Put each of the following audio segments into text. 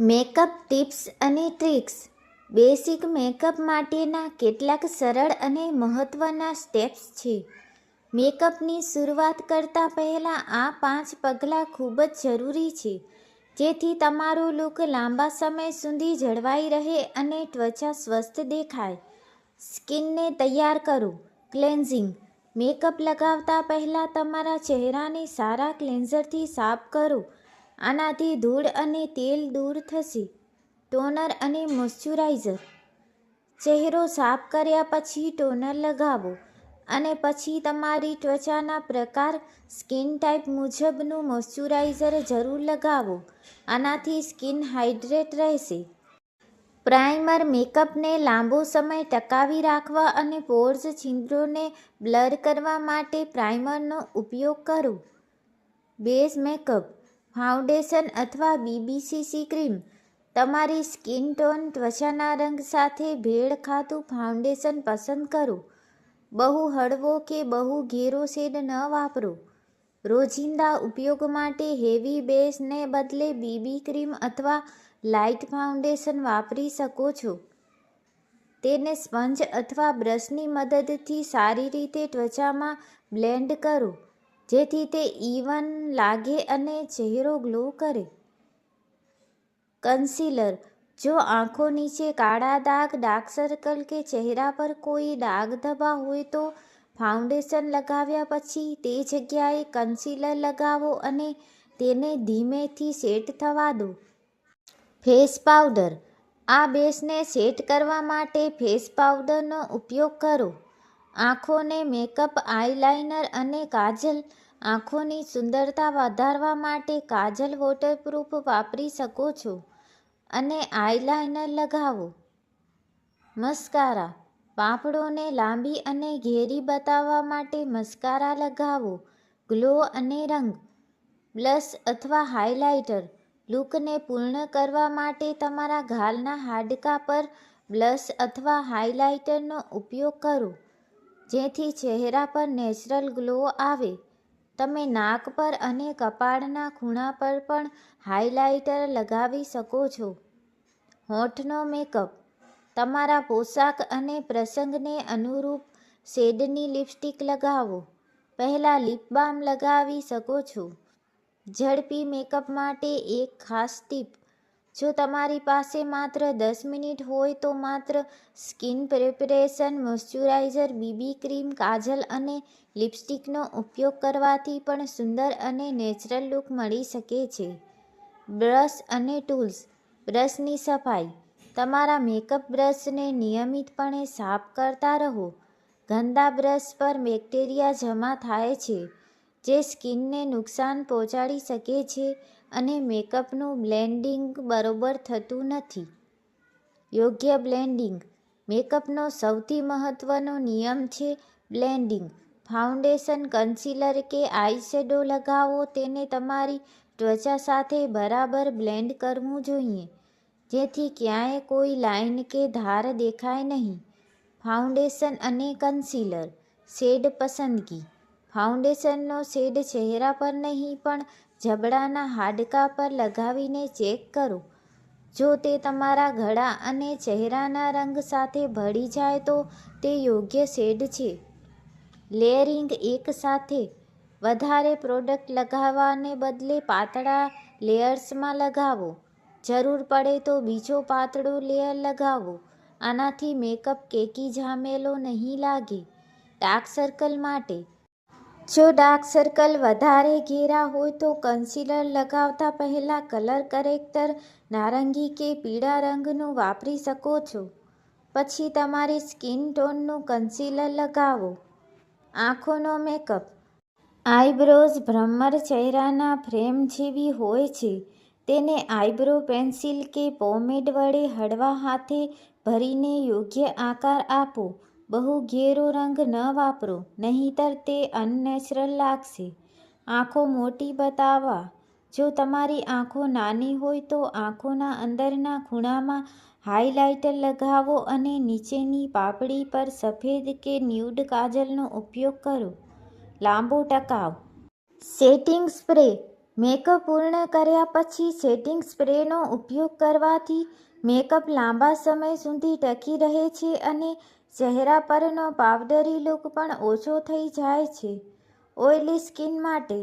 Makeup tips અને tricks. Basic makeup માટેના કેટલાક સરળ અને મહત્ત્વના સ્ટેપ્સ છે. મેકઅપની શરૂઆત કરતાં પહેલાં આ પાંચ પગલાં ખૂબ જ જરૂરી છે. જેથી તમારો લુક લાંબા સમય સુધી જળવાઈ રહે અને ત્વચા સ્વસ્થ દેખાય. સ્કિનને તૈયાર કરો. ક્લેન્ઝિંગ. મેકઅપ લગાવતા પહેલાં તમારા ચહેરાને સારા ક્લેન્ઝરથી સાફ કરો. આનાથી ધૂળ અને તેલ દૂર થશે. ટોનર અને મોઇશ્ચરાઇઝર. ચહેરો સાફ કર્યા પછી ટોનર લગાવો અને પછી તમારી ત્વચાના પ્રકાર, સ્કિન ટાઈપ મુજબનું મોઇશ્ચરાઇઝર જરૂર લગાવો. આનાથી સ્કિન હાઇડ્રેટ રહેશે. પ્રાઇમર મેકઅપને લાંબો સમય ટકાવી રાખવા અને પોર્સ છિદ્રોને બ્લર કરવા માટે પ્રાઇમરનો ઉપયોગ કરો. Base makeup. ફાઉન્ડેશન અથવા બીબીસીસી ક્રીમ. તમારી સ્કિન ટોન ત્વચાના રંગ સાથે ભેળ ખાતું ફાઉન્ડેશન પસંદ કરો. બહુ હળવો કે બહુ ઘેરો શેડ ન વાપરો. રોજિંદા ઉપયોગ માટે હેવી બેઝને બદલે બીબી ક્રીમ અથવા લાઇટ ફાઉન્ડેશન વાપરી શકો છો. તેને સ્પંજ અથવા બ્રશની મદદથી સારી રીતે ત્વચામાં બ્લેન્ડ કરો. જેથી તે ઇવન લાગે અને ચહેરો ગ્લો કરે. કન્સીલર, જો આંખો નીચે કાળા દાગ, ડાર્ક સર્કલ કે ચહેરા પર કોઈ ડાઘ ધબા હોય તો ફાઉન્ડેશન લગાવ્યા પછી તે જગ્યાએ કન્સીલર લગાવો અને તેને ધીમેથી સેટ થવા દો. ફેસ પાવડર, આ બેસને સેટ કરવા માટે ફેસ પાવડરનો ઉપયોગ કરો. આંખોને મેકઅપ, આઈલાઇનર અને કાજલ આંખોની સુંદરતા વધારવા માટે કાજલ વોટરપ્રૂફ વાપરી શકો છો અને આઈલાઇનર લગાવો. મસ્કારા. પાપડોને લાંબી અને ઘેરી બતાવવા માટે મસ્કારા લગાવો. ગ્લો અને રંગ. બ્લશ અથવા હાઇલાઇટર. લુકને પૂર્ણ કરવા માટે તમારા ગાલના હાડકા પર બ્લશ અથવા હાઇલાઇટરનો ઉપયોગ કરો. જેથી ચહેરા પર નેચરલ ગ્લો આવે. તમે નાક પર અને કપાળના ખૂણા પર પણ હાઇલાઇટર લગાવી શકો છો. હોઠનો મેકઅપ. તમારા પોશાક અને પ્રસંગને અનુરૂપ શેડની લિપસ્ટિક લગાવો. પહેલાં લિપ બામ લગાવી શકો છો. ઝડપી મેકઅપ માટે એક ખાસ ટીપ. જો તમારી પાસે માત્ર દસ મિનિટ હોય તો માત્ર skin preparation, moisturiser, BB cream, kajal અને લિપસ્ટિકનો ઉપયોગ કરવાથી પણ સુંદર અને નેચરલ લુક મળી શકે છે. બ્રશ અને ટૂલ્સ. બ્રશની સફાઈ. તમારા મેકઅપ બ્રશને નિયમિતપણે સાફ કરતા રહો. ગંદા બ્રશ પર બેક્ટેરિયા જમા થાય છે, જે સ્કિનને નુકસાન પહોંચાડી શકે છે અને મેકઅપનું બ્લેન્ડિંગ બરોબર થતું નથી. યોગ્ય બ્લેન્ડિંગ. મેકઅપનો સૌથી મહત્ત્વનો નિયમ છે બ્લેન્ડિંગ. ફાઉન્ડેશન, કન્સીલર કે આઈશેડો લગાવો, તેને તમારી ત્વચા સાથે બરાબર બ્લેન્ડ કરવું જોઈએ. જેથી ક્યાંય કોઈ લાઇન કે ધાર દેખાય નહીં. ફાઉન્ડેશન અને કન્સીલર. શેડ પસંદગી. ફાઉન્ડેશનનો શેડ ચહેરા પર નહીં, પણ જબડાના હાડકા પર લગાવીને ચેક કરો. જો તે તમારા ગળા અને ચહેરાના રંગ સાથે ભળી જાય તો તે યોગ્ય શેડ છે. લેયરિંગ એકસાથે વધારે પ્રોડક્ટ લગાવવાને બદલે પાતળા લેયર્સમાં લગાવો. જરૂર પડે તો બીજો પાતળો લેયર લગાવો. આનાથી મેકઅપ કેકી જામેલો નહીં લાગે. ડાર્ક સર્કલ માટે જો ડાર્ક સર્કલ વધારે ઘેરા હોય તો કન્સીલર લગાવતા પહેલાં કલર કરેક્ટર નારંગી કે પીળા રંગનું વાપરી શકો છો. પછી તમારી સ્કિન ટોનનું કન્સીલર લગાવો. આંખોનો મેકઅપ. આઈબ્રોઝ ભ્રમર ચહેરાના ફ્રેમ જેવી હોય છે. તેને આઈબ્રો પેન્સિલ કે પોમેડ વડે હળવા હાથે ભરીને યોગ્ય આકાર આપો. બહુ ઘેરો રંગ ન વાપરો નહીંતર તે અનનેચરલ લાગશે. આંખો મોટી બતાવવા. જો તમારી આંખો નાની હોય તો આંખોના અંદરના ખૂણામાં હાઇલાઇટર લગાવો અને નીચેની પાપડી પર સફેદ કે ન્યૂડ કાજલનો ઉપયોગ કરો. લાંબો ટકાવ. સેટિંગ સ્પ્રે મેકઅપ પૂર્ણ કર્યા પછી સેટિંગ સ્પ્રેનો ઉપયોગ કરવાથી મેકઅપ લાંબા સમય સુધી ટકી રહે છે અને ચહેરા પરનો પાવડરી લુક પણ ઓછો થઈ જાય છે. ઓઇલી સ્કિન માટે,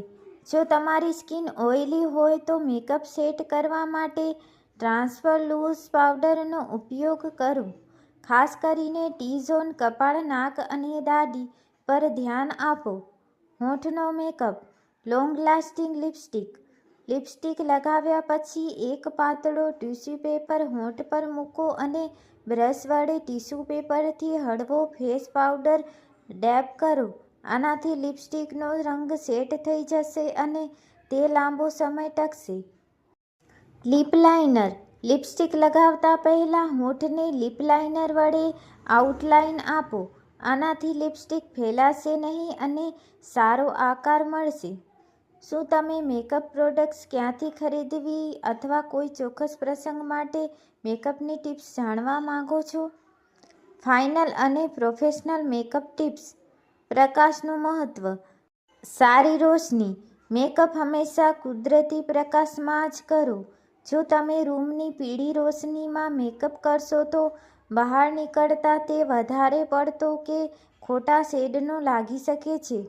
જો તમારી સ્કિન ઓઇલી હોય તો મેકઅપ સેટ કરવા માટે ટ્રાન્સફર લૂઝ પાવડરનો ઉપયોગ કરો. ખાસ કરીને ટી ઝોન કપાળ, નાક અને દાઢી પર ધ્યાન આપો. હોઠનો makeup, long lasting lipstick. Lipstick લગાવ્યા પછી એક પાતળો ટિશ્યુ પેપર હોઠ પર મૂકો અને બ્રશ વડે ટિશ્યુ પેપરથી હળવો ફેસ પાવડર ડેપ કરો. આનાથી લિપસ્ટિકનો રંગ સેટ થઈ જશે અને તે લાંબો સમય ટકશે. Leap liner. લિપસ્ટિક લગાવતા પહેલાં હોઠને લિપ લાઇનર વડે આઉટલાઇન આપો. આનાથી લિપસ્ટિક ફેલાશે નહીં અને સારો આકાર મળશે. શું તમે મેકઅપ પ્રોડક્ટ્સ ક્યાંથી ખરીદવી અથવા કોઈ ચોક્કસ પ્રસંગ માટે મેકઅપની ટિપ્સ જાણવા માંગો છો? ફાઇનલ અને પ્રોફેશનલ મેકઅપ ટિપ્સ. પ્રકાશનું મહત્ત્વ સારી રોશની. મેકઅપ હંમેશા કુદરતી પ્રકાશમાં જ કરો. જો તમે રૂમની પીળી રોશનીમાં મેકઅપ કરશો તો બહાર નીકળતા તે વધારે પડતો કે ખોટા શેડનો લાગી શકે છે.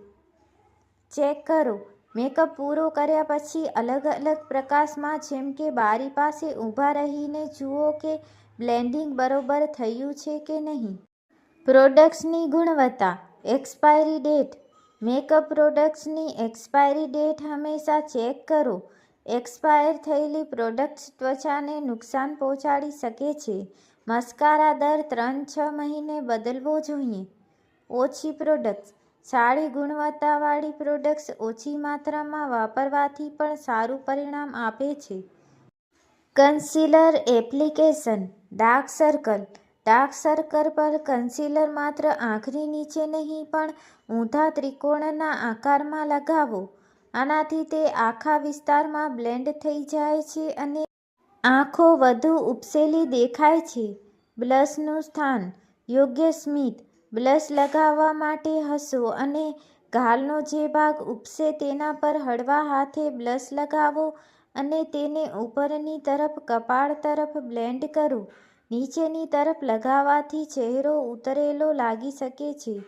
ચેક કરો. મેકઅપ પૂરો કર્યા પછી અલગ અલગ પ્રકાશમાં જેમ કે બારી પાસે ઊભા રહીને જુઓ કે બ્લેન્ડિંગ બરોબર થયું છે કે નહીં. પ્રોડક્ટ્સની ગુણવત્તા. Expiry date. મેકઅપ પ્રોડક્ટ્સની એક્સપાયરી ડેટ હંમેશા ચેક કરો. એક્સપાયર થયેલી પ્રોડક્ટ્સ ત્વચાને નુકસાન પહોંચાડી શકે છે. મસ્કારા દર ત્રણ છ મહિને બદલવો જોઈએ. ઓછી પ્રોડક્ટ્સ. સારી ગુણવત્તાવાળી પ્રોડક્ટ્સ ઓછી માત્રામાં વાપરવાથી પણ સારું પરિણામ આપે છે. Concealer application dark circle dark circle પર કન્સીલર માત્ર આંખની નીચે નહીં, પણ ઊંધા ત્રિકોણના આકારમાં લગાવો. આનાથી તે આખા વિસ્તારમાં બ્લેન્ડ થઈ જાય છે અને આંખો વધુ ઉપસેલી દેખાય છે. બ્લશનું સ્થાન, યોગ્ય સ્મિત. બ્લશ લગાવવા માટે હસો અને ગાલનો જે ભાગ ઉપસે તેના પર હળવા હાથે બ્લશ લગાવો અને તેને ઉપરની તરફ કપાળ તરફ બ્લેન્ડ કરો. નીચેની તરફ લગાવવાથી ચહેરો ઉતરેલો લાગી શકે છે.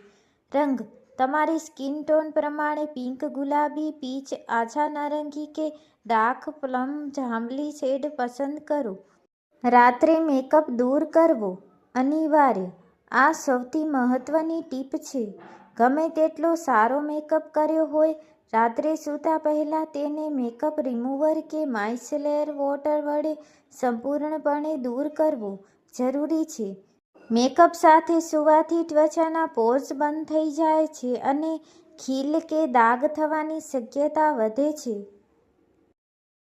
રંગ. તમારી સ્કિન ટોન પ્રમાણે પિંક, ગુલાબી, પીચ, આછા નારંગી કે ડાર્ક, પ્લમ, જાંબલી શેડ પસંદ કરો. રાત્રે મેકઅપ દૂર કરવો. અનિવાર્ય. આ સૌથી મહત્ત્વની ટીપ છે. ગમે તેટલો સારો મેકઅપ કર્યો હોય, રાત્રે સૂતા પહેલાં તેને મેકઅપ રિમૂવર કે માઇસલેર વોટર વડે સંપૂર્ણપણે દૂર કરવો જરૂરી છે. મેકઅપ સાથે સૂવાથી ત્વચાના પોર્સ બંધ થઈ જાય છે અને ખીલ કે દાગ થવાની શક્યતા વધે છે.